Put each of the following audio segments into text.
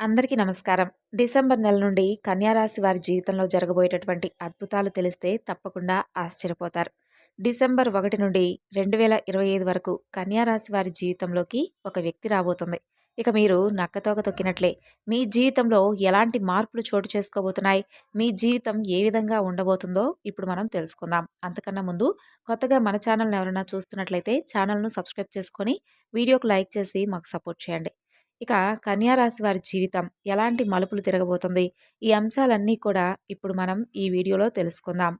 అందరికీ నమస్కారం. డిసెంబర్ నెల నుండి కన్యారాశి వారి జీవితంలో జరగబోయేటటువంటి అద్భుతాలు తెలిస్తే తప్పకుండా ఆశ్చర్యపోతారు. డిసెంబర్ ఒకటి నుండి రెండు వేల ఇరవై ఐదు వరకు కన్యారాశి వారి జీవితంలోకి ఒక వ్యక్తి రాబోతుంది. ఇక మీరు నక్కతోక తొక్కినట్లే మీ జీవితంలో ఎలాంటి మార్పులు చోటు చేసుకోబోతున్నాయి మీ జీవితం ఏ విధంగా ఉండబోతుందో ఇప్పుడు మనం తెలుసుకుందాం. అంతకన్నా ముందు కొత్తగా మన ఛానల్ని ఎవరైనా చూస్తున్నట్లయితే ఛానల్ను సబ్స్క్రైబ్ చేసుకొని వీడియోకు లైక్ చేసి మాకు సపోర్ట్ చేయండి. ఇక కన్యారాశి వారి జీవితం ఎలాంటి మలుపులు తిరగబోతుంది? ఈ అంశాలన్నీ కూడా ఇప్పుడు మనం ఈ వీడియోలో తెలుసుకుందాం.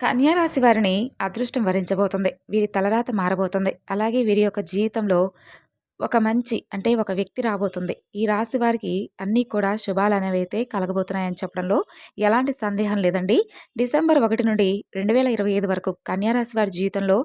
కన్యారాశి వారిని అదృష్టం వరించబోతుంది. వీరి తలరాత మారబోతుంది. అలాగే వీరి యొక్క జీవితంలో ఒక మంచి అంటే ఒక వ్యక్తి రాబోతుంది. ఈ రాశి వారికి అన్నీ కూడా శుభాలు అనేవి అయితే కలగబోతున్నాయని చెప్పడంలో ఎలాంటి సందేహం లేదండి. డిసెంబర్ ఒకటి నుండి రెండు వేల ఇరవై ఐదు వరకు కన్యారాశి వారి జీవితంలో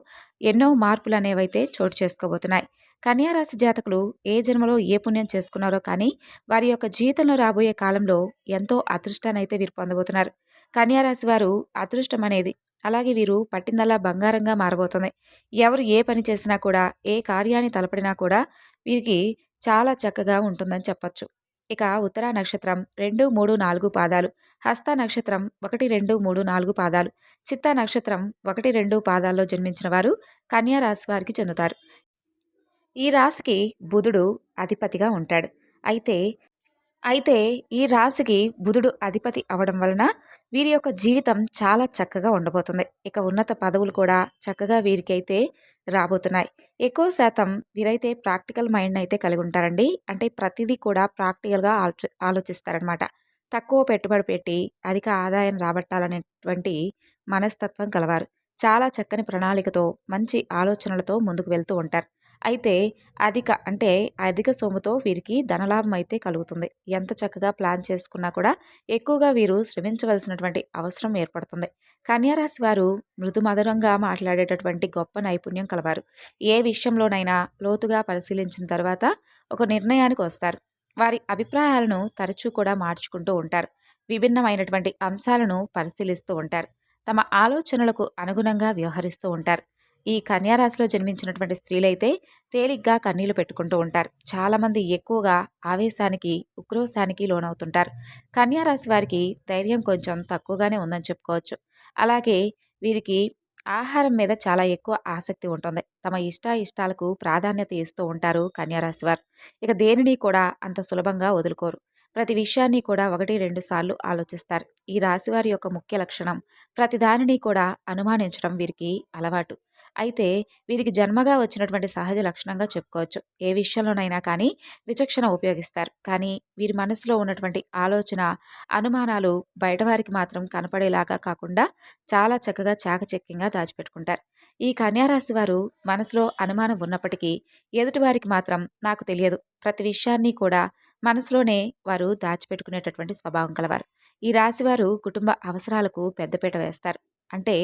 ఎన్నో మార్పులు అనేవైతే చోటు చేసుకోబోతున్నాయి. కన్యారాశి జాతకులు ఏ జన్మలో ఏ పుణ్యం చేసుకున్నారో కానీ వారి యొక్క జీవితంలో రాబోయే కాలంలో ఎంతో అదృష్టాన్ని అయితే వీరు పొందబోతున్నారు. కన్యారాశి వారు అదృష్టం అనేది అలాగే వీరు పట్టిందల్లా బంగారంగా మారబోతుంది. ఎవరు ఏ పని చేసినా కూడా ఏ కార్యాన్ని తలపడినా కూడా వీరికి చాలా చక్కగా ఉంటుందని చెప్పచ్చు. ఇక ఉత్తరా నక్షత్రం రెండు మూడు నాలుగు పాదాలు హస్త నక్షత్రం ఒకటి రెండు మూడు నాలుగు పాదాలు చిత్త నక్షత్రం ఒకటి రెండు పాదాల్లో జన్మించిన వారు కన్యా రాశి వారికి చెందుతారు. ఈ రాశికి బుధుడు అధిపతిగా ఉంటాడు. అయితే అయితే ఈ రాశికి బుధుడు అధిపతి అవడం వలన వీరి యొక్క జీవితం చాలా చక్కగా ఉండబోతుంది. ఇక ఉన్నత పదవులు కూడా చక్కగా వీరికైతే రాబోతున్నాయి. ఎక్కువ శాతం వీరైతే ప్రాక్టికల్ మైండ్ అయితే కలిగి ఉంటారండి. అంటే ప్రతిదీ కూడా ప్రాక్టికల్గా ఆలోచి ఆలోచిస్తారనమాట. తక్కువ పెట్టుబడి పెట్టి అధిక ఆదాయం రాబట్టాలనేటువంటి మనస్తత్వం కలవారు. చాలా చక్కని ప్రణాళికతో మంచి ఆలోచనలతో ముందుకు వెళ్తూ ఉంటారు. అయితే అధిక అంటే అధిక సొమ్ముతో వీరికి ధనలాభం అయితే కలుగుతుంది. ఎంత చక్కగా ప్లాన్ చేసుకున్నా కూడా ఎక్కువగా వీరు శ్రమించవలసినటువంటి అవసరం ఏర్పడుతుంది. కన్యారాశి వారు మృదు మధురంగా మాట్లాడేటటువంటి గొప్ప నైపుణ్యం కలవారు. ఏ విషయంలోనైనా లోతుగా పరిశీలించిన తర్వాత ఒక నిర్ణయానికి వస్తారు. వారి అభిప్రాయాలను తరచూ కూడా మార్చుకుంటూ ఉంటారు. విభిన్నమైనటువంటి అంశాలను పరిశీలిస్తూ ఉంటారు. తమ ఆలోచనలకు అనుగుణంగా వ్యవహరిస్తూ ఉంటారు. ఈ కన్యారాశిలో జన్మించినటువంటి స్త్రీలైతే తేలిగ్గా కన్నీళ్ళు పెట్టుకుంటూ ఉంటారు. చాలామంది ఎక్కువగా ఆవేశానికి ఉక్రోశానికి లోనవుతుంటారు. కన్యారాశి వారికి ధైర్యం కొంచెం తక్కువగానే ఉందని చెప్పుకోవచ్చు. అలాగే వీరికి ఆహారం మీద చాలా ఎక్కువ ఆసక్తి ఉంటుంది. తమ ఇష్ట ఇష్టాలకు ప్రాధాన్యత ఇస్తూ ఉంటారు కన్యారాశి వారు. ఇక దేనిని కూడా అంత సులభంగా వదులుకోరు. ప్రతి విషయాన్ని కూడా ఒకటి రెండు సార్లు ఆలోచిస్తారు. ఈ రాశివారి యొక్క ముఖ్య లక్షణం ప్రతి దానిని కూడా అనుమానించడం వీరికి అలవాటు. అయితే వీరికి జన్మగా వచ్చినటువంటి సహజ లక్షణంగా చెప్పుకోవచ్చు. ఏ విషయంలోనైనా కానీ విచక్షణ ఉపయోగిస్తారు. కానీ వీరి మనసులో ఉన్నటువంటి ఆలోచన అనుమానాలు బయటవారికి మాత్రం కనపడేలాగా కాకుండా చాలా చక్కగా చాకచక్యంగా దాచిపెట్టుకుంటారు. ఈ కన్యారాశి వారు మనసులో అనుమానం ఉన్నప్పటికీ ఎదుటివారికి మాత్రం నాకు తెలియదు. ప్రతి విషయాన్ని కూడా మనసులోనే వారు దాచిపెట్టుకునేటటువంటి స్వభావం కలవారు. ఈ రాశివారు కుటుంబ అవసరాలకు పెద్దపీట వేస్తారు. అంటే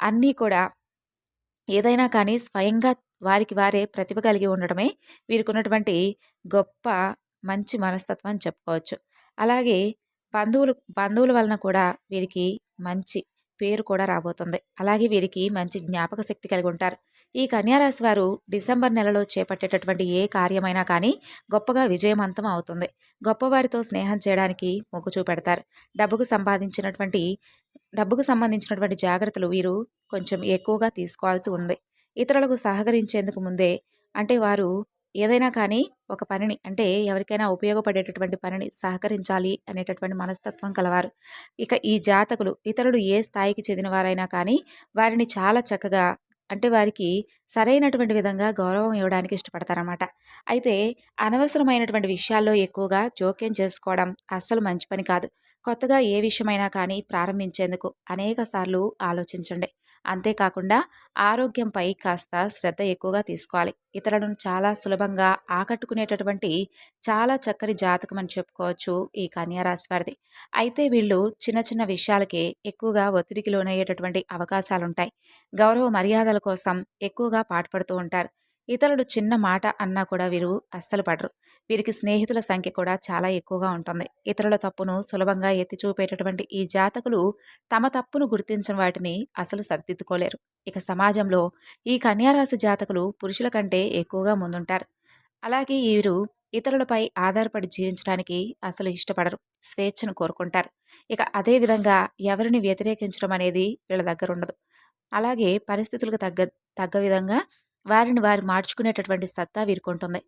అన్నీ కూడా ఏదైనా కానీ స్వయంగా వారికి వారే ప్రతిభ కలిగి ఉండడమే వీరికి ఉన్నటువంటి గొప్ప మంచి మనస్తత్వం అని చెప్పుకోవచ్చు. అలాగే బంధువులు బంధువుల వలన కూడా వీరికి మంచి పేరు కూడా రాబోతుంది. అలాగే వీరికి మంచి జ్ఞాపక శక్తి కలిగి ఉంటారు. ఈ కన్యారాశి వారు డిసెంబర్ నెలలో చేపట్టేటటువంటి ఏ కార్యమైనా కానీ గొప్పగా విజయవంతం అవుతుంది. గొప్పవారితో స్నేహం చేయడానికి మొగ్గు చూపెడతారు. డబ్బుకు సంపాదించినటువంటి డబ్బుకు సంబంధించినటువంటి జాగ్రత్తలు వీరు కొంచెం ఎక్కువగా తీసుకోవాల్సి ఉంది. ఇతరులకు సహకరించేందుకు ముందే అంటే వారు ఏదైనా కానీ ఒక పనిని అంటే ఎవరికైనా ఉపయోగపడేటటువంటి పనిని సహకరించాలి అనేటటువంటి మనస్తత్వం కలవారు. ఇక ఈ జాతకులు ఇతరులు ఏ స్థాయికి చెందినవారైనా కానీ వారిని చాలా చక్కగా అంటే వారికి సరైనటువంటి విధంగా గౌరవం ఇవ్వడానికి ఇష్టపడతారనమాట అయితే అనవసరమైనటువంటి విషయాల్లో ఎక్కువగా జోక్యం చేసుకోవడం అస్సలు మంచి పని కాదు. కొత్తగా ఏ విషయమైనా కానీ ప్రారంభించేందుకు అనేక సార్లు ఆలోచించండి. అంతేకాకుండా ఆరోగ్యంపై కాస్త శ్రద్ధ ఎక్కువగా తీసుకోవాలి. ఇతరులను చాలా సులభంగా ఆకట్టుకునేటటువంటి చాలా చక్కని జాతకం అని చెప్పుకోవచ్చు ఈ కన్యారాశి వారిది. అయితే వీళ్ళు చిన్న చిన్న విషయాలకే ఎక్కువగా ఒత్తిడికి లోనయ్యేటటువంటి అవకాశాలుంటాయి. గౌరవ మర్యాదల కోసం ఎక్కువగా పాటుపడుతూ ఉంటారు. ఇతరులు చిన్న మాట అన్నా కూడా వీరు అస్సలు పడరు. వీరికి స్నేహితుల సంఖ్య కూడా చాలా ఎక్కువగా ఉంటుంది. ఇతరుల తప్పును సులభంగా ఎత్తి చూపేటటువంటి ఈ జాతకులు తమ తప్పును గుర్తించిన వాటిని అసలు సరిదిద్దుకోలేరు. ఇక సమాజంలో ఈ కన్యారాశి జాతకులు పురుషుల కంటే ఎక్కువగా ముందుంటారు. అలాగే వీరు ఇతరులపై ఆధారపడి జీవించడానికి అసలు ఇష్టపడరు స్వేచ్ఛను కోరుకుంటారు. ఇక అదే విధంగా ఎవరిని వ్యతిరేకించడం అనేది వీళ్ళ దగ్గర ఉండదు. అలాగే పరిస్థితులకు తగ్గ తగ్గ విధంగా వారిని వారు మార్చుకునేటటువంటి సత్తా వీరుకుంటుంది.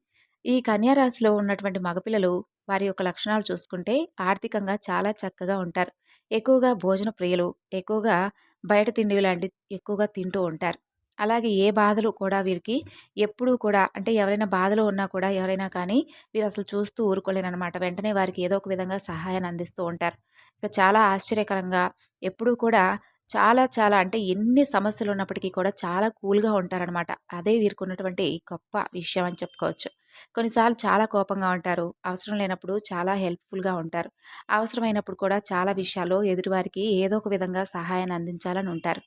ఈ కన్యారాశిలో ఉన్నటువంటి మగపిల్లలు వారి యొక్క లక్షణాలు చూసుకుంటే ఆర్థికంగా చాలా చక్కగా ఉంటారు. ఎక్కువగా భోజన ప్రియులు ఎక్కువగా బయట తిండి లాంటి ఎక్కువగా తింటూ ఉంటారు. అలాగే ఏ బాధలు కూడా వీరికి ఎప్పుడూ కూడా అంటే ఎవరైనా బాధలో ఉన్నా కూడా ఎవరైనా కానీ వీరు అసలు చూస్తూ ఊరుకోలేనమాట వెంటనే వారికి ఏదో ఒక విధంగా సహాయాన్ని అందిస్తూ ఉంటారు. ఇక చాలా ఆశ్చర్యకరంగా ఎప్పుడూ కూడా చాలా చాలా అంటే ఎన్ని సమస్యలు ఉన్నప్పటికీ కూడా చాలా కూల్గా ఉంటారనమాట అదే వీరుకున్నటువంటి గొప్ప విషయం అని చెప్పుకోవచ్చు. కొన్నిసార్లు చాలా కోపంగా ఉంటారు. అవసరం లేనప్పుడు చాలా హెల్ప్ఫుల్గా ఉంటారు. అవసరమైనప్పుడు కూడా చాలా విషయాల్లో ఎదుటివారికి ఏదో ఒక విధంగా సహాయాన్ని అందించాలని ఉంటారు.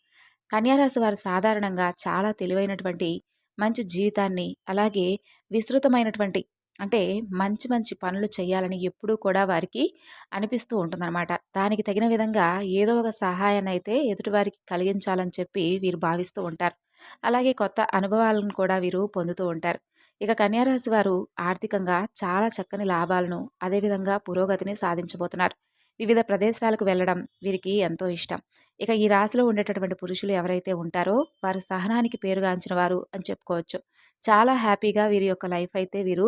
కన్యారాశి వారు సాధారణంగా చాలా తెలివైనటువంటి మంచి జీవితాన్ని అలాగే విస్తృతమైనటువంటి అంటే మంచి మంచి పనులు చేయాలని ఎప్పుడూ కూడా వారికి అనిపిస్తూ ఉంటుందన్నమాట. దానికి తగిన విధంగా ఏదో ఒక సహాయాన్ని అయితే ఎదుటివారికి కలిగించాలని చెప్పి వీరు భావిస్తూ ఉంటారు. అలాగే కొత్త అనుభవాలను కూడా వీరు పొందుతూ ఉంటారు. ఇక కన్యారాశి వారు ఆర్థికంగా చాలా చక్కని లాభాలను అదేవిధంగా పురోగతిని సాధించబోతున్నారు. వివిధ ప్రదేశాలకు వెళ్ళడం వీరికి ఎంతో ఇష్టం. ఇక ఈ రాశిలో ఉండేటటువంటి పురుషులు ఎవరైతే ఉంటారో వారు సహనానికి పేరుగాంచిన వారు అని చెప్పుకోవచ్చు. చాలా హ్యాపీగా వీరి యొక్క లైఫ్ అయితే వీరు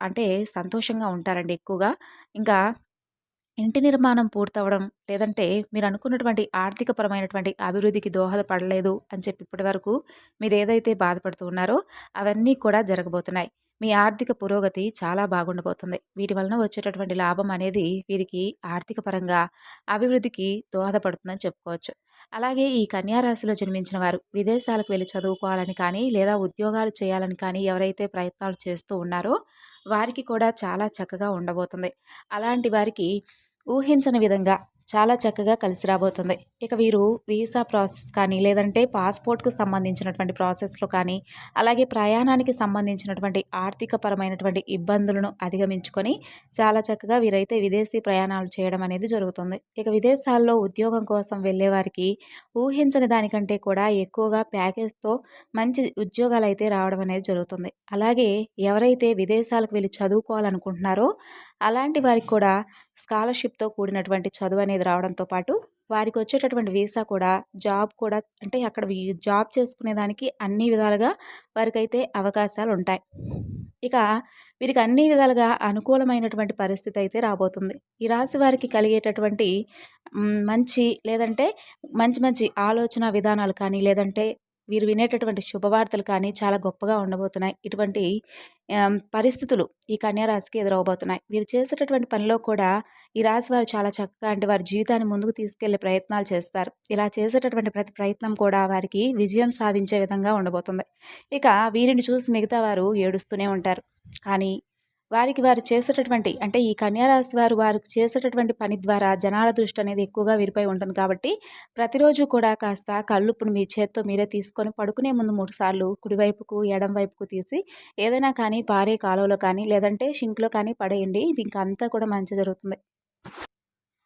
అంటే సంతోషంగా ఉంటారండి ఎక్కువగా. ఇంకా ఇంటి నిర్మాణం పూర్తవడం లేదంటే మీరు అనుకున్నటువంటి ఆర్థికపరమైనటువంటి అభివృద్ధికి దోహదపడలేదు అని చెప్పి ఇప్పటి వరకు మీరు ఏదైతే బాధపడుతూ ఉన్నారో అవన్నీ కూడా జరగబోతున్నాయి. మీ ఆర్థిక పురోగతి చాలా బాగుండబోతుంది. వీటి వలన వచ్చేటటువంటి లాభం అనేది వీరికి ఆర్థిక పరంగా అభివృద్ధికి దోహదపడుతుందని చెప్పుకోవచ్చు. అలాగే ఈ కన్యారాశిలో జన్మించిన వారు విదేశాలకు వెళ్ళి చదువుకోవాలని కానీ లేదా ఉద్యోగాలు చేయాలని కానీ ఎవరైతే ప్రయత్నాలు చేస్తూ ఉన్నారో వారికి కూడా చాలా చక్కగా ఉండబోతుంది. అలాంటి వారికి ఊహించని విధంగా చాలా చక్కగా కలిసి రాబోతుంది. ఇక వీరు వీసా ప్రాసెస్ కానీ లేదంటే పాస్పోర్ట్కు సంబంధించినటువంటి ప్రాసెస్లో కానీ అలాగే ప్రయాణానికి సంబంధించినటువంటి ఆర్థిక పరమైనటువంటి ఇబ్బందులను అధిగమించుకొని చాలా చక్కగా వీరైతే విదేశీ ప్రయాణాలు చేయడం అనేది జరుగుతుంది. ఇక విదేశాల్లో ఉద్యోగం కోసం వెళ్ళే వారికి ఊహించని దానికంటే కూడా ఎక్కువగా ప్యాకేజ్తో మంచి ఉద్యోగాలు అయితే రావడం అనేది జరుగుతుంది. అలాగే ఎవరైతే విదేశాలకు వెళ్ళి చదువుకోవాలనుకుంటున్నారో అలాంటి వారికి కూడా స్కాలర్షిప్తో కూడినటువంటి చదువు అనేది రావడంతో పాటు వారికి వచ్చేటటువంటి వీసా కూడా జాబ్ కూడా అంటే అక్కడ జాబ్ చేసుకునేదానికి అన్ని విధాలుగా వారికైతే అవకాశాలు ఉంటాయి. ఇక వీరికి అన్ని విధాలుగా అనుకూలమైనటువంటి పరిస్థితి అయితే రాబోతుంది. ఈ రాశి వారికి కలిగేటటువంటి మంచి లేదంటే మంచి మంచి ఆలోచన విధానాలు కానీ లేదంటే వీరు వినేటటువంటి శుభవార్తలు కానీ చాలా గొప్పగా ఉండబోతున్నాయి. ఇటువంటి పరిస్థితులు ఈ కన్యారాశికి ఎదురవబోతున్నాయి వీరు చేసేటటువంటి పనిలో కూడా ఈ రాశి వారు చాలా చక్కగా అంటే వారి జీవితాన్ని ముందుకు తీసుకెళ్ళే ప్రయత్నాలు చేస్తారు. ఇలా చేసేటటువంటి ప్రతి ప్రయత్నం కూడా వారికి విజయం సాధించే విధంగా ఉండబోతుంది. ఇక వీరిని చూసి మిగతా వారు ఏడుస్తూనే ఉంటారు. కానీ వారికి వారు చేసేటటువంటి అంటే ఈ కన్యారాశి వారు వారు చేసేటటువంటి పని ద్వారా జనాల దృష్టి అనేది ఎక్కువగా వీరిపై ఉంటుంది కాబట్టి ప్రతిరోజు కూడా కాస్త కళ్ళుప్పుడు మీ చేత్తో మీరే తీసుకొని పడుకునే ముందు మూడు సార్లు కుడివైపుకు ఎడం వైపుకు తీసి ఏదైనా కానీ పారే కాలువలో కానీ లేదంటే షింక్లో కానీ పడేయండి. ఇంకా అంతా కూడా మంచి జరుగుతుంది.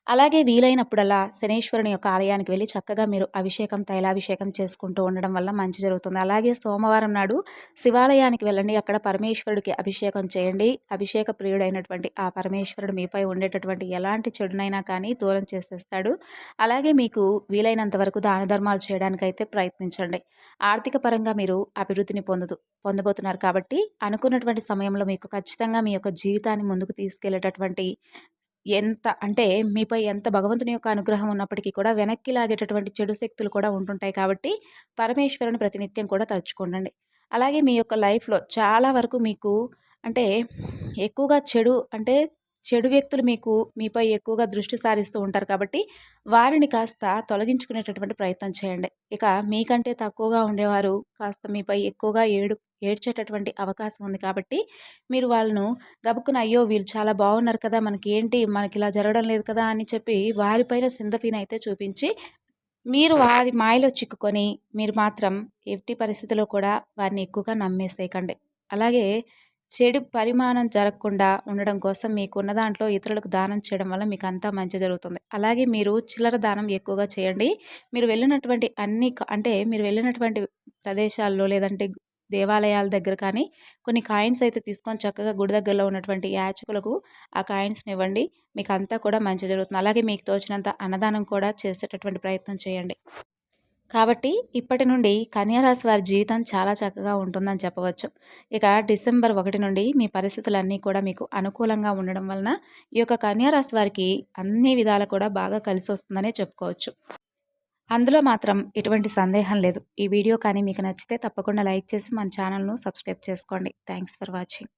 అలాగే వీలైనప్పుడల్లా శనేశ్వరుని యొక్క ఆలయానికి వెళ్ళి చక్కగా మీరు అభిషేకం తైలాభిషేకం చేసుకుంటూ ఉండడం వల్ల మంచి జరుగుతుంది. అలాగే సోమవారం నాడు శివాలయానికి వెళ్ళండి. అక్కడ పరమేశ్వరుడికి అభిషేకం చేయండి. అభిషేక ప్రియుడైనటువంటి ఆ పరమేశ్వరుడు మీపై ఉండేటటువంటి ఎలాంటి చెడునైనా కానీ దూరం చేసేస్తాడు. అలాగే మీకు వీలైనంత వరకు దాన ధర్మాలు చేయడానికైతే ప్రయత్నించండి. ఆర్థిక పరంగా మీరు అభివృద్ధిని పొందుతూ పొందబోతున్నారు కాబట్టి అనుకున్నటువంటి సమయంలో మీకు ఖచ్చితంగా మీ యొక్క జీవితాన్ని ముందుకు తీసుకెళ్ళేటటువంటి ఎంత అంటే మీపై ఎంత భగవంతుని యొక్క అనుగ్రహం ఉన్నప్పటికీ కూడా వెనక్కి లాగేటటువంటి చెడు శక్తులు కూడా ఉంటుంటాయి కాబట్టి పరమేశ్వరుని ప్రతినిత్యం కూడా తలుచుకోండి అలాగే మీ యొక్క లైఫ్లో చాలా వరకు మీకు అంటే ఎక్కువగా చెడు అంటే చెడు వ్యక్తులు మీకు మీపై ఎక్కువగా దృష్టి సారిస్తూ ఉంటారు కాబట్టి వారిని కాస్త తొలగించుకునేటటువంటి ప్రయత్నం చేయండి. ఇక మీకంటే తక్కువగా ఉండేవారు కాస్త మీపై ఎక్కువగా ఏడు ఏడ్చేటటువంటి అవకాశం ఉంది కాబట్టి మీరు వాళ్ళను గబుక్కున అయ్యో వీళ్ళు చాలా బాగున్నారు కదా మనకి ఏంటి మనకి ఇలా జరగడం లేదు కదా అని చెప్పి వారిపైన సిందఫీని అయితే చూపించి మీరు వారి మాయలో చిక్కుకొని మీరు మాత్రం ఎట్టి పరిస్థితిలో కూడా వారిని ఎక్కువగా నమ్మేసేయకండి. అలాగే చెడు పరిమాణం జరగకుండా ఉండడం కోసం మీకున్న దాంట్లో ఇతరులకు దానం చేయడం వల్ల మీకు అంతా మంచి జరుగుతుంది. అలాగే మీరు చిల్లర దానం ఎక్కువగా చేయండి. మీరు వెళ్ళినటువంటి అన్ని అంటే మీరు వెళ్ళినటువంటి ప్రదేశాల్లో లేదంటే దేవాలయాల దగ్గర కానీ కొన్ని కాయిన్స్ అయితే తీసుకొని చక్కగా గుడి దగ్గరలో ఉన్నటువంటి యాచకులకు ఆ కాయిన్స్ని ఇవ్వండి. మీకు అంతా కూడా మంచి జరుగుతుంది. అలాగే మీకు తోచినంత అన్నదానం కూడా చేసేటటువంటి ప్రయత్నం చేయండి. కాబట్టి ఇప్పటి నుండి కన్యారాశి వారి జీవితం చాలా చక్కగా ఉంటుందని చెప్పవచ్చు. ఇక డిసెంబర్ ఒకటి నుండి మీ పరిస్థితులన్నీ కూడా మీకు అనుకూలంగా ఉండడం వలన ఈ యొక్క కన్యారాశి వారికి అన్ని విధాలు కూడా బాగా కలిసి వస్తుందనే చెప్పుకోవచ్చు. అందులో మాత్రం ఎటువంటి సందేహం లేదు. ఈ వీడియో కానీ మీకు నచ్చితే తప్పకుండా లైక్ చేసి మన ఛానల్ను సబ్స్క్రైబ్ చేసుకోండి. Thanks for watching.